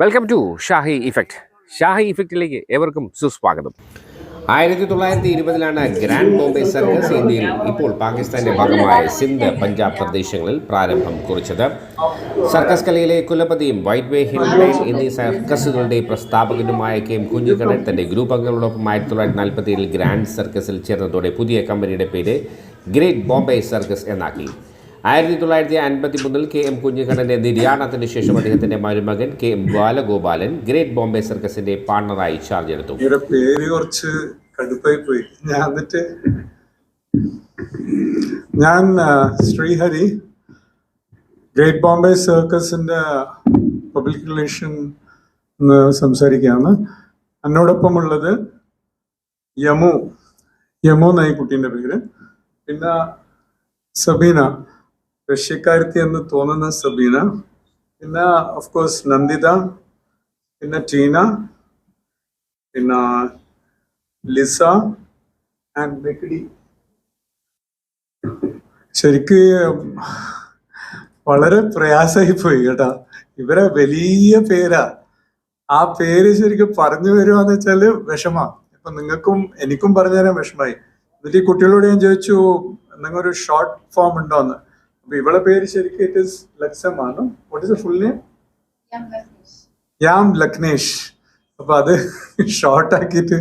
Welcome to Shahi Effect Shahi ഇഫക്റ്റിലേക്ക് ഏവർക്കും സുസ്വാഗതം. ആയിരത്തി തൊള്ളായിരത്തി ഇരുപതിലാണ് ഗ്രാൻഡ് ബോംബെ സർക്കസ് ഇന്ത്യയിൽ ഇപ്പോൾ പാകിസ്ഥാന്റെ ഭാഗമായ സിന്ധ് പഞ്ചാബ് പ്രദേശങ്ങളിൽ പ്രാരംഭം കുറിച്ചത്. സർക്കസ് കലയിലെ കുലപതിയും വൈറ്റ് വേ ഹിൽഡൈൻ എന്നീ സർക്കസുകളുടെ പ്രസ്ഥാപകനുമായ കെ എം കുഞ്ഞിക്കണ്ണൻ തന്റെ ഗ്രൂപ്പ് അംഗങ്ങളോടൊപ്പം ആയിരത്തി തൊള്ളായിരത്തി നാൽപ്പത്തി ഏഴിൽ ഗ്രാൻഡ് സർക്കസിൽ ചേർന്നതോടെ പുതിയ കമ്പനിയുടെ പേര് ഗ്രേറ്റ് ബോംബെ സർക്കസ് എന്നാക്കി. ആയിരത്തി തൊള്ളായിരത്തി അൻപത്തി മൂന്നിൽ കെ എം കുഞ്ഞിക്കണ്ണന്റെ നിര്യാണത്തിന് ശേഷം അദ്ദേഹത്തിന്റെ മരുമകൻ K M Balagopalan Great Bombay സർക്കസിന്റെ പാർട്ണറായി ചാർജ് എടുത്തു. പേര് കുറച്ച് കടുപ്പായി പോയി. ഞാൻ എന്നിട്ട് ഞാൻ ശ്രീഹരി ഗ്രേറ്റ് ബോംബെ സർക്കസിന്റെ പബ്ലിക് റിലേഷൻ സംസാരിക്കുകയാണ്. എന്നോടൊപ്പം ഉള്ളത് യമു യമു എന്നായി കുട്ടീന്റെ പേര്. പിന്നെ സബീന റഷ്യക്കാരത്തി എന്ന് തോന്നുന്ന സബീന പിന്നെ ഓഫ് കോഴ്സ് നന്ദിത പിന്നെ ടീന പിന്നെ ലിസ ആൻഡ് ബെക്കിഡി ശരിക്ക് വളരെ പ്രയാസമായി പോയി കേട്ടാ. ഇവരെ വലിയ പേരാ. ആ പേര് ശരിക്കും പറഞ്ഞു വരുവാന്ന് വെച്ചാൽ വിഷമാ. ഇപ്പൊ നിങ്ങൾക്കും എനിക്കും പറഞ്ഞു തരാൻ വിഷമായി. എന്നിട്ട് ഈ കുട്ടികളോട് ഞാൻ ചോദിച്ചു എന്തെങ്കിലും ഒരു ഷോർട്ട് ഫോം ഉണ്ടോന്ന്? അപ്പൊ ഇവളെ പേര് ശരിക്കും it is ലക്സമാണ് what is full name I'm ലക്നേഷ് അപ്പൊ അത് ഷോർട്ട് ആക്കിയിട്ട്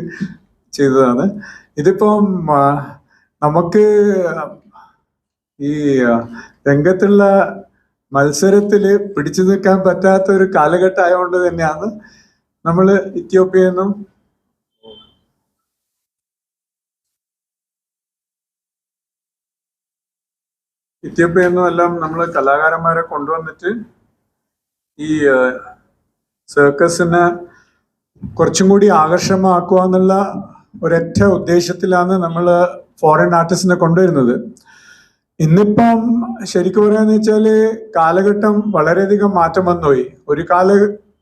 ചെയ്തതാണ്. ഇതിപ്പം നമുക്ക് ഈ രംഗത്തുള്ള മത്സരത്തിൽ പിടിച്ചു നിൽക്കാൻ പറ്റാത്ത ഒരു കാലഘട്ടം ആയതുകൊണ്ട് തന്നെയാണ് നമ്മൾ ഇത്യോപ്യയിൽ നിന്നും നിന്നും എല്ലാം നമ്മൾ കലാകാരന്മാരെ കൊണ്ടുവന്നിട്ട് ഈ സർക്കസിനെ കുറച്ചും കൂടി ആകർഷകമാക്കുക എന്നുള്ള ഒരൊറ്റ ഉദ്ദേശത്തിലാണ് നമ്മൾ ഫോറിൻ ആർട്ടിസ്റ്റിനെ കൊണ്ടുവരുന്നത്. ഇന്നിപ്പം ശരിക്കും പറയാന്ന് വെച്ചാൽ കാലഘട്ടം വളരെയധികം മാറ്റം വന്നുപോയി. ഒരു കാല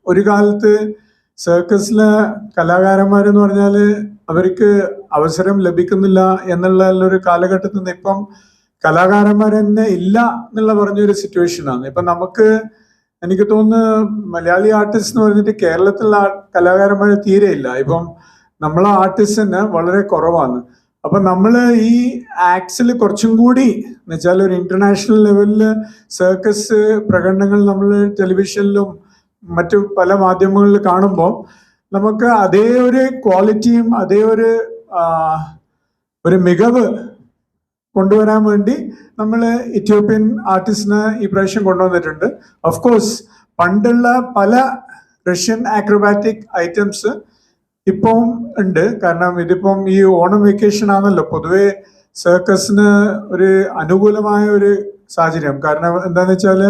ഒരു കാലത്ത് സർക്കസിലെ കലാകാരന്മാരെന്ന് പറഞ്ഞാൽ അവർക്ക് അവസരം ലഭിക്കുന്നില്ല എന്നുള്ള ഒരു കാലഘട്ടത്തിൽ നിന്ന് ഇപ്പം കലാകാരന്മാർ തന്നെ ഇല്ല എന്നുള്ള പറഞ്ഞൊരു സിറ്റുവേഷനാണ് ഇപ്പൊ നമുക്ക് എനിക്ക് തോന്നുന്നു മലയാളി ആർട്ടിസ്റ്റ് എന്ന് പറഞ്ഞിട്ട് കേരളത്തിലുള്ള കലാകാരന്മാർ തീരെ ഇല്ല. ഇപ്പം നമ്മളെ ആർട്ടിസ്റ്റ് തന്നെ വളരെ കുറവാണ്. അപ്പൊ നമ്മൾ ഈ ആക്ട്സിൽ കുറച്ചും കൂടി എന്ന് വെച്ചാൽ ഒരു ഇന്റർനാഷണൽ ലെവലിൽ സർക്കസ് പ്രകടനങ്ങൾ നമ്മൾ ടെലിവിഷനിലും മറ്റു പല മാധ്യമങ്ങളിൽ കാണുമ്പോൾ നമുക്ക് അതേ ഒരു ക്വാളിറ്റിയും അതേ ഒരു ഒരു മികവ് കൊണ്ടുവരാൻ വേണ്ടി നമ്മൾ ഇത്യോപ്യൻ ആർട്ടിസ്റ്റിനെ ഈ പ്രാവശ്യം കൊണ്ടുവന്നിട്ടുണ്ട്. ഓഫ് കോഴ്സ് പണ്ടുള്ള പല റഷ്യൻ ആക്രോബാറ്റിക് ഐറ്റംസ് ഇപ്പം ഉണ്ട്. കാരണം ഇതിപ്പം ഈ ഓണം വെക്കേഷൻ ആണല്ലോ. പൊതുവെ സർക്കസിന് ഒരു അനുകൂലമായ ഒരു സാഹചര്യം. കാരണം എന്താന്ന് വെച്ചാൽ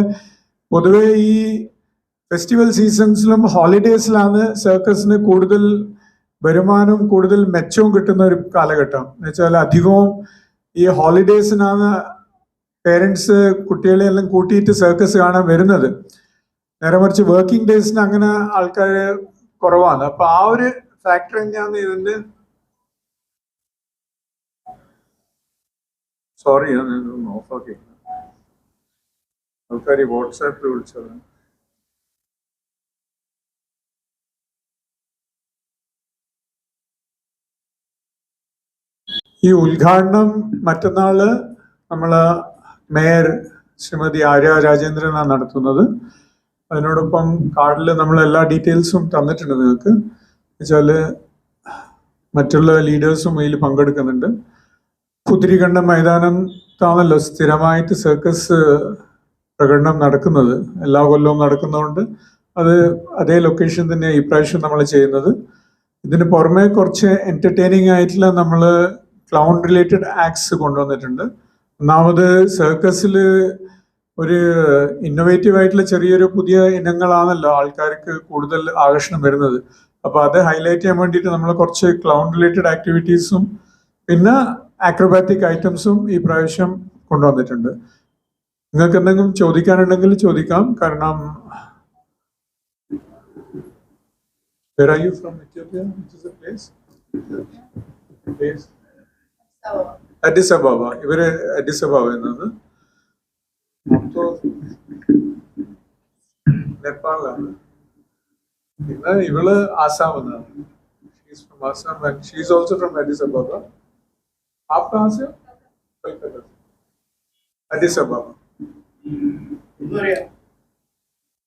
പൊതുവെ ഈ ഫെസ്റ്റിവൽ സീസൺസിലും ഹോളിഡേസിലാണ് സർക്കസിന് കൂടുതൽ വരുമാനവും കൂടുതൽ മെച്ചവും കിട്ടുന്ന ഒരു കാലഘട്ടം. എന്ന് വെച്ചാൽ അധികവും ഈ ഹോളിഡേയ്സിനാണ് പേരൻസ് കുട്ടികളെ എല്ലാം കൂട്ടിയിട്ട് സർക്കസ് കാണാൻ വരുന്നത്. നേരെ മറിച്ച് വർക്കിംഗ് ഡേയ്സിന് അങ്ങനെ ആൾക്കാർ കുറവാണ്. അപ്പൊ ആ ഒരു ഫാക്ടർ തന്നെയാണ് ഇതിന്റെ സോറി ഓഫ് ഓക്കെ ആൾക്കാർ വാട്സാപ്പിൽ വിളിച്ചത് ഈ ഉദ്ഘാടനം മറ്റന്നാൾ നമ്മൾ മേയർ ശ്രീമതി ആര്യ രാജേന്ദ്രനാണ് നടത്തുന്നത്. അതിനോടൊപ്പം കാർഡിൽ നമ്മൾ എല്ലാ ഡീറ്റെയിൽസും തന്നിട്ടുണ്ട് നിങ്ങൾക്ക്. വെച്ചാൽ മറ്റുള്ള ലീഡേഴ്സും ഇതിൽ പങ്കെടുക്കുന്നുണ്ട്. കുതിരികണ്ഠ മൈതാനത്താണല്ലോ സ്ഥിരമായിട്ട് സർക്കസ് പ്രകടനം നടക്കുന്നത്. എല്ലാ കൊല്ലവും നടക്കുന്നതുകൊണ്ട് അത് അതേ ലൊക്കേഷൻ തന്നെ ഈ പ്രാവശ്യം നമ്മൾ ചെയ്യുന്നത്. ഇതിന് പുറമെ കുറച്ച് എന്റർടൈനിങ് ആയിട്ടുള്ള നമ്മൾ ക്ലൗൺ റിലേറ്റഡ് ആക്ട്സ് കൊണ്ടുവന്നിട്ടുണ്ട് ഒന്നാമത് സർക്കസിൽ ഒരു ഇന്നോവേറ്റീവ് ആയിട്ടുള്ള ചെറിയൊരു പുതിയ ഇനങ്ങളാണല്ലോ ആൾക്കാർക്ക് കൂടുതൽ ആകർഷണം വരുന്നത് അപ്പോൾ അത് ഹൈലൈറ്റ് ചെയ്യാൻ വേണ്ടിയിട്ട് നമ്മൾ കുറച്ച് ക്ലൗൺ റിലേറ്റഡ് ആക്ടിവിറ്റീസും പിന്നെ ആക്രോബാറ്റിക് ഐറ്റംസും ഈ പ്രാവശ്യം കൊണ്ടുവന്നിട്ടുണ്ട് നിങ്ങൾക്ക് എന്തെങ്കിലും ചോദിക്കാനുണ്ടെങ്കിൽ ചോദിക്കാം കാരണം Where are you from Ethiopia? Which is the place? Place? അഡിസ് അബാബ. ഇവർ അഡിസ് അബാബ എന്നത് നേപ്പാളിലാണ്. പിന്നെ ഇവൾ ആസാം എന്നാണ്. She's also from Addis Ababa. App Assam Addis Ababa.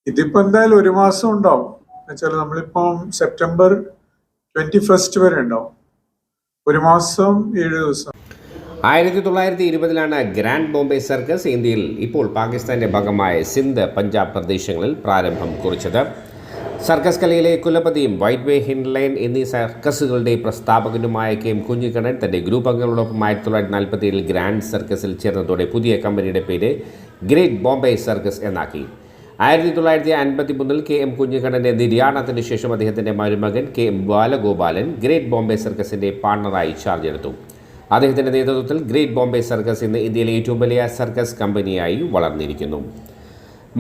ഇതിപ്പോ എന്തായാലും ഒരു മാസം ഉണ്ടാവും. എന്നുവെച്ചാൽ നമ്മളിപ്പം സെപ്റ്റംബർ ട്വന്റി ഫസ്റ്റ് വരെ ഉണ്ടാവും. ഒരു മാസം ഏഴ് ദിവസം. ആയിരത്തി തൊള്ളായിരത്തി ഇരുപതിലാണ് ഗ്രാൻഡ് ബോംബെ സർക്കസ് ഇന്ത്യയിൽ ഇപ്പോൾ പാകിസ്ഥാന്റെ ഭാഗമായ സിന്ധ് പഞ്ചാബ് പ്രദേശങ്ങളിൽ പ്രാരംഭം കുറിച്ചത്. സർക്കസ് കലയിലെ കുലപതിയും വൈറ്റ് വേ ഹിൻലൈൻ എന്നീ സർക്കസുകളുടെ പ്രസ്ഥാപകനുമായ കെ എം കുഞ്ഞിക്കണ്ണൻ തന്റെ ഗ്രൂപ്പ് അംഗങ്ങളോടൊപ്പം ആയിരത്തി തൊള്ളായിരത്തി നാൽപ്പത്തി ഏഴിൽ ഗ്രാൻഡ് സർക്കസിൽ ചേർന്നതോടെ പുതിയ കമ്പനിയുടെ പേര് ഗ്രേറ്റ് ബോംബെ സർക്കസ് എന്നാക്കി. ആയിരത്തി തൊള്ളായിരത്തി അൻപത്തി മൂന്നിൽ കെ എം കുഞ്ഞിക്കണ്ണന്റെ നിര്യാണത്തിന് ശേഷം അദ്ദേഹത്തിന്റെ മരുമകൻ K M Balagopalan Great Bombay സർക്കസിന്റെ പാർട്ണറായി ചാർജ് എടുത്തു. അദ്ദേഹത്തിന്റെ നേതൃത്വത്തിൽ ഗ്രേറ്റ് ബോംബെ സർക്കസ് ഇന്ന് ഇന്ത്യയിലെ ഏറ്റവും വലിയ സർക്കസ് കമ്പനിയായി വളർന്നിരിക്കുന്നു.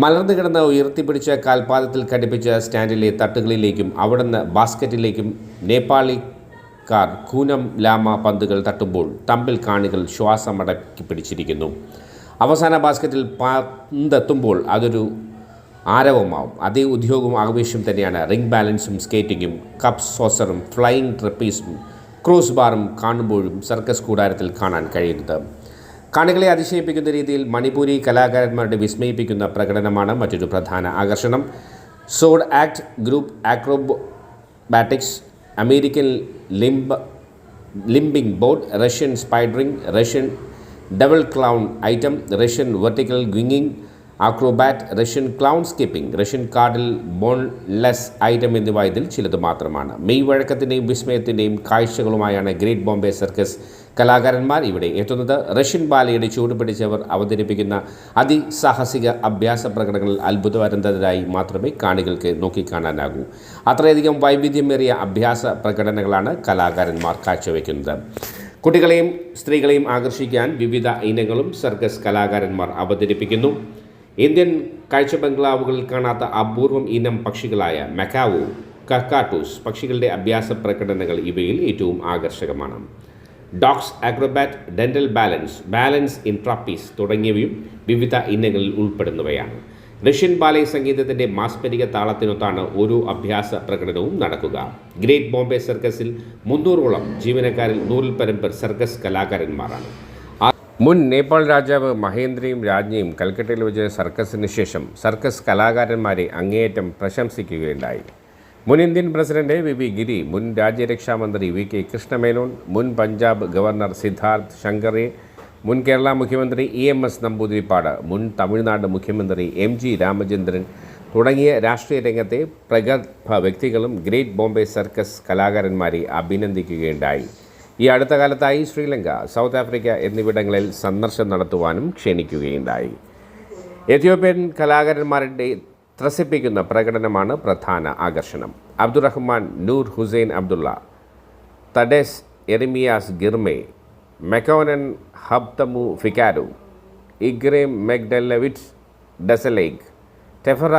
മലർന്നു കിടന്ന് ഉയർത്തിപ്പിടിച്ച കാൽപാദത്തിൽ ഘടിപ്പിച്ച സ്റ്റാൻഡിലെ തട്ടുകളിലേക്കും അവിടുന്ന് ബാസ്ക്കറ്റിലേക്കും നേപ്പാളിക്കാർ കൂനം ലാമ പന്തുകൾ തട്ടുമ്പോൾ തമ്പിൽ കാണികൾ ശ്വാസമടക്കി പിടിച്ചിരിക്കുന്നു. അവസാന ബാസ്ക്കറ്റിൽ പന്തെത്തുമ്പോൾ അതൊരു ആരവമാവും. അതേ ഉദ്യോഗവും ആവേശം തന്നെയാണ് റിംഗ് ബാലൻസും സ്കേറ്റിങ്ങും കപ്പ് സോസറും ഫ്ലൈയിങ് ട്രപ്പീസും ക്രോസ് ബാറും കാണുമ്പോഴും സർക്കസ് കൂടാരത്തിൽ കാണാൻ കഴിയുന്നത്. കാണികളെ അതിശയിപ്പിക്കുന്ന രീതിയിൽ മണിപ്പൂരി കലാകാരന്മാരുടെ വിസ്മയിപ്പിക്കുന്ന പ്രകടനമാണ് മറ്റൊരു പ്രധാന ആകർഷണം. Sword act group acrobatics American limb limbing board Russian spidering Russian double clown item Russian vertical ഗിങ്ങിംഗ് acrobat Russian clown skipping Russian കാർഡിൽ ബോൺലെസ് ഐറ്റം എന്നിവ ഇതിൽ ചിലത് മാത്രമാണ്. മെയ് വഴക്കത്തിന്റെയും വിസ്മയത്തിന്റെയും കാഴ്ചകളുമായാണ് ഗ്രേറ്റ് ബോംബെ സർക്കസ് കലാകാരന്മാർ ഇവിടെ എത്തുന്നത്. റഷ്യൻ ബാലയുടെ ചൂടുപിടിച്ചവർ അവതരിപ്പിക്കുന്ന അതിസാഹസിക അഭ്യാസ പ്രകടനങ്ങൾ അത്ഭുതവരന്തരായി മാത്രമേ കാണികൾക്ക് നോക്കിക്കാണാനാകൂ. അത്രയധികം വൈവിധ്യമേറിയ അഭ്യാസ പ്രകടനങ്ങളാണ് കലാകാരന്മാർ കാഴ്ചവെക്കുന്നത്. കുട്ടികളെയും സ്ത്രീകളെയും ആകർഷിക്കാൻ വിവിധ ഇനങ്ങളും സർക്കസ് കലാകാരന്മാർ അവതരിപ്പിക്കുന്നു. ഇന്ത്യൻ കാഴ്ച ബംഗ്ലാവുകളിൽ കാണാത്ത അപൂർവം ഇനം പക്ഷികളായ മെക്കാവു കക്കാട്ടൂസ് പക്ഷികളുടെ അഭ്യാസ പ്രകടനങ്ങൾ ഇവയിൽ ഏറ്റവും ആകർഷകമാണ്. Dogs acrobat dental balance balance in trapeze തുടങ്ങിയവയും വിവിധ ഇനങ്ങളിൽ ഉൾപ്പെടുന്നവയാണ്. റഷ്യൻ ബാലയ സംഗീതത്തിന്റെ മാസ്പരിക താളത്തിനൊത്താണ് ഓരോ അഭ്യാസ പ്രകടനവും നടക്കുക. ഗ്രേറ്റ് ബോംബെ സർക്കസിൽ മുന്നൂറോളം ജീവനക്കാരിൽ നൂറിൽ പരം പേർ സർക്കസ് കലാകാരന്മാരാണ്. മുൻ നേപ്പാൾ രാജാവ് മഹേന്ദ്രയും രാജ്ഞിയും കൽക്കട്ടയിൽ വെച്ച് സർക്കസിന് ശേഷം സർക്കസ് കലാകാരന്മാരെ അങ്ങേയറ്റം പ്രശംസിക്കുകയുണ്ടായി. മുൻ Indian president V V Giri മുൻ രാജ്യരക്ഷാമന്ത്രി വി കെ കൃഷ്ണമേനോൻ മുൻ പഞ്ചാബ് ഗവർണർ സിദ്ധാർത്ഥ് ശങ്കറെ മുൻ കേരള മുഖ്യമന്ത്രി ഇ എം എസ് നമ്പൂതിരിപ്പാട് മുൻ തമിഴ്നാട് മുഖ്യമന്ത്രി എം ജി രാമചന്ദ്രൻ തുടങ്ങിയ രാഷ്ട്രീയ രംഗത്തെ പ്രഗത്ഭ വ്യക്തികളും ഗ്രേറ്റ് ബോംബെ സർക്കസ് കലാകാരന്മാരെ അഭിനന്ദിക്കുകയുണ്ടായി. ഈ അടുത്ത കാലത്തായി ശ്രീലങ്ക സൗത്ത് ആഫ്രിക്ക എന്നിവിടങ്ങളിൽ സന്ദർശനം നടത്തുവാനും ക്ഷണിക്കുകയുണ്ടായി. എത്യോപ്യൻ കലാകാരന്മാരുടെ ത്രസിപ്പിക്കുന്ന പ്രകടനമാണ് പ്രധാന ആകർഷണം. Abdurahman Nur Hussein Abdulla Tadesse Eremias Girma Mekonnen Habtamu Fikaru ഇഗ്രേം Megdelawit Desalegn Tefera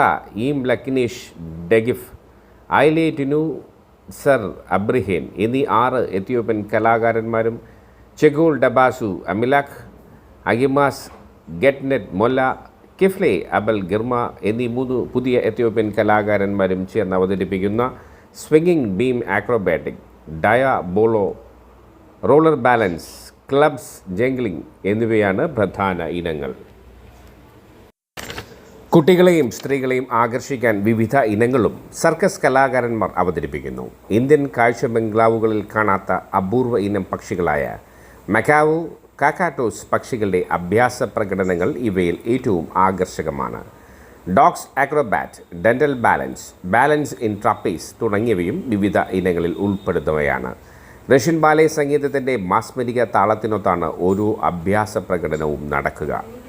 ഈം ലക്നീഷ് ഡെഗിഫ് ഐലേറ്റിനു സർ അബ്രിഹേൻ എന്നീ ആറ് എത്യോപ്യൻ കലാകാരന്മാരും ചെഗോൾ ഡബാസു അമിലാഖ് അഗിമാസ് ഗെറ്റ്നെറ്റ് മൊല്ല കിഫ്ലെ അബൽ ഗിർമ എന്നീ മൂന്ന് പുതിയ എത്യോപ്യൻ കലാകാരന്മാരും ചേർന്ന് അവതരിപ്പിക്കുന്ന swinging beam acrobatic diabolo roller balance clubs juggling എന്നിവയാണ് പ്രധാന ഇനങ്ങൾ. കുട്ടികളെയും സ്ത്രീകളെയും ആകർഷിക്കാൻ വിവിധ ഇനങ്ങളും സർക്കസ് കലാകാരന്മാർ അവതരിപ്പിക്കുന്നു. ഇന്ത്യൻ കാഴ്ച ബംഗ്ലാവുകളിൽ കാണാത്ത അപൂർവ ഇനം പക്ഷികളായ മക്കാവു കാക്കാട്ടോസ് പക്ഷികളുടെ അഭ്യാസ പ്രകടനങ്ങൾ ഇവയിൽ ഏറ്റവും ആകർഷകമാണ്. Dogs acrobat dental balance balance in trapeze തുടങ്ങിയവയും വിവിധ ഇനങ്ങളിൽ ഉൾപ്പെടുന്നവയാണ്. റഷ്യൻ ബാലെ സംഗീതത്തിന്റെ മാസ്മരിക താളത്തിനൊത്താണ് ഓരോ അഭ്യാസ പ്രകടനവും നടക്കുക.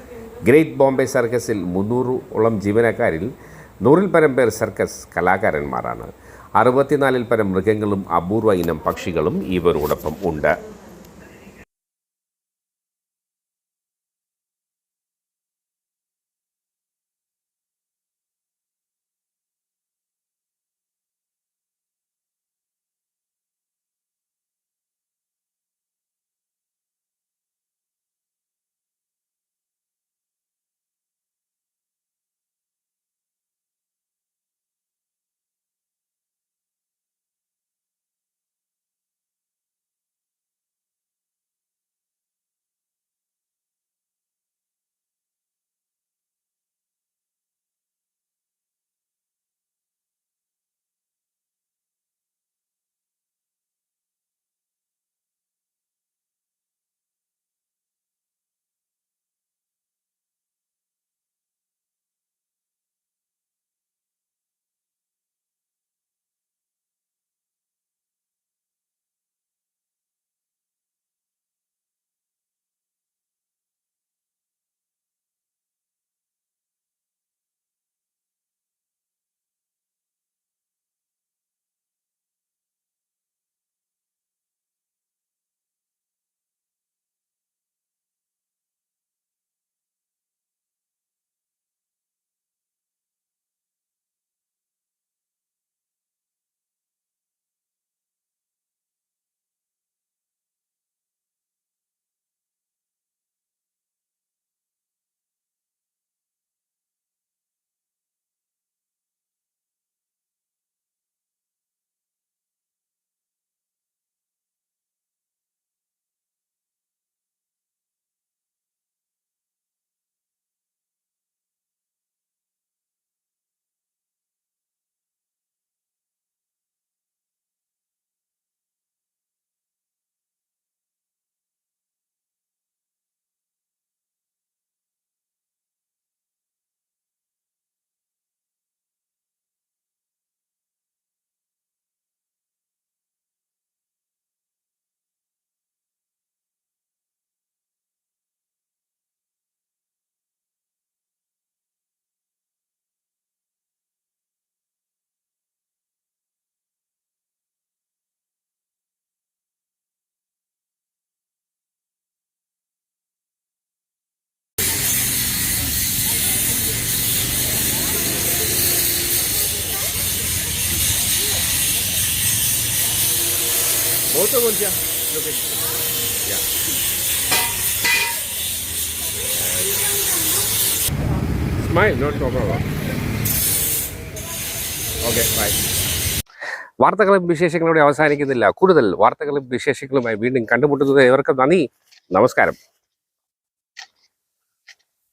ഗ്രേറ്റ് ബോംബെ സർക്കസിൽ മുന്നൂറോളം ജീവനക്കാരിൽ നൂറിൽ പരം പേർ സർക്കസ് കലാകാരന്മാരാണ്. അറുപത്തിനാലിൽ പരം മൃഗങ്ങളും അപൂർവ ഇനം പക്ഷികളും ഇവരോടൊപ്പം ഉണ്ട്. Motor und ja, wirklich. Ja. Smile, not problem. Okay, bye. വാർത്തകളും വിശേഷങ്ങളോടെ അവസാനിക്കുന്നില്ല കൂടുതൽ വാർത്തകളും വിശേഷങ്ങളുമായി വീണ്ടും കണ്ടുമുട്ടുന്നത് ഇവർക്ക് നന്ദി നമസ്കാരം